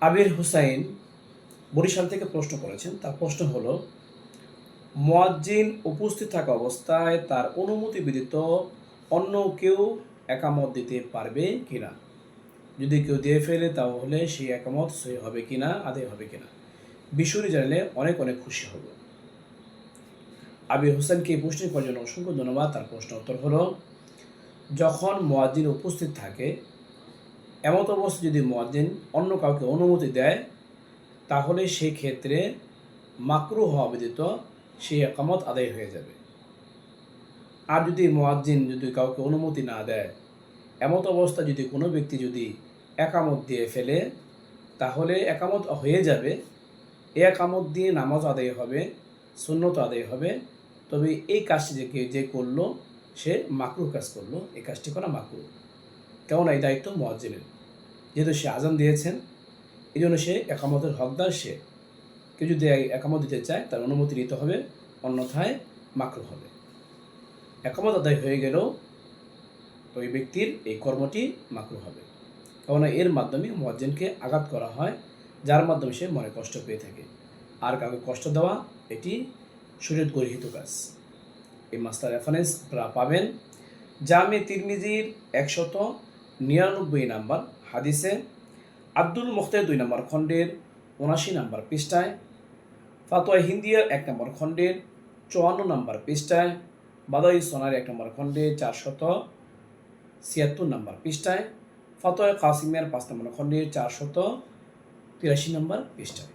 আবির হুসাইন বরিশাল থেকে প্রশ্ন করেছেন। তার প্রশ্ন হলো, মোয়াজ্জিন উপস্থিত থাকা অবস্থায় তার অনুমতি ব্যতীত অন্য কেউ একামত দিতে পারবে কিনা? যদি কেউ দিয়ে ফেলে, তাহলে সেই একামত সই হবে কিনা, আদায় হবে কিনা? বিষয়টি জানলে অনেক অনেক খুশি হব। আবির হোসেনকে এই প্রশ্নের করার জন্য অসংখ্য ধন্যবাদ। তার প্রশ্ন উত্তর হলো, যখন মোয়াজ্জিন উপস্থিত থাকে এমত অবস্থা যদি মোয়াজ্জিন অন্য কাউকে অনুমতি দেয়, তাহলে সেই ক্ষেত্রে মাকরু হওয়া ব্যতীত সেই একামত আদায় হয়ে যাবে। আর যদি মোয়াজ্জিন যদি কাউকে অনুমতি না দেয়, এমত অবস্থা যদি কোনো ব্যক্তি যদি একামত দিয়ে ফেলে, তাহলে একামত হয়ে যাবে। এ একামত দিয়ে নামাজ আদায় হবে, সুন্নত আদায় হবে। তবে এই কাজটি যে যে করল, সে মাকরু কাজ করল, এই কাজটি করা মাকরু। কেমন এই দায়িত্ব মোয়াজ্জিনের। যেহেতু সে আজান দিয়েছেন এই জন্য সে একামতের হকদার সে। কেউ যদি একামত দিতে চায়, তার অনুমতি নিতে হবে, অন্যথায় মাকরু হবে। একামত আদায় হয়ে গেলেও ওই ব্যক্তির এই কর্মটি মাকরু হবে। কেননা এর মাধ্যমে মোয়াজ্জিনকে আঘাত করা হয়, যার মাধ্যমে সে মনে কষ্ট পেয়ে থাকে। আর কাউকে কষ্ট দেওয়া, এটি শরীর গরহিত কাজ। এই মাস্টার রেফারেন্স আপনারা পাবেন। জামে তিরমিজির একশত নিরানব্বই নাম্বার হাদিসে আব্দুল মুখতের দুই নম্বর খণ্ডের উনাশি নম্বর পৃষ্ঠায়, ফাতোয়া হিন্দিয়ার এক নম্বর খণ্ডের চুয়ান্ন নম্বর পৃষ্ঠায়, বাদাই সোনার এক নম্বর খণ্ডে চারশত ছিয়াত্তর নম্বর পৃষ্ঠায়, ফতোয় কাসিমের পাঁচ নম্বর খণ্ডের চারশত তিরাশি নম্বর পৃষ্ঠায়।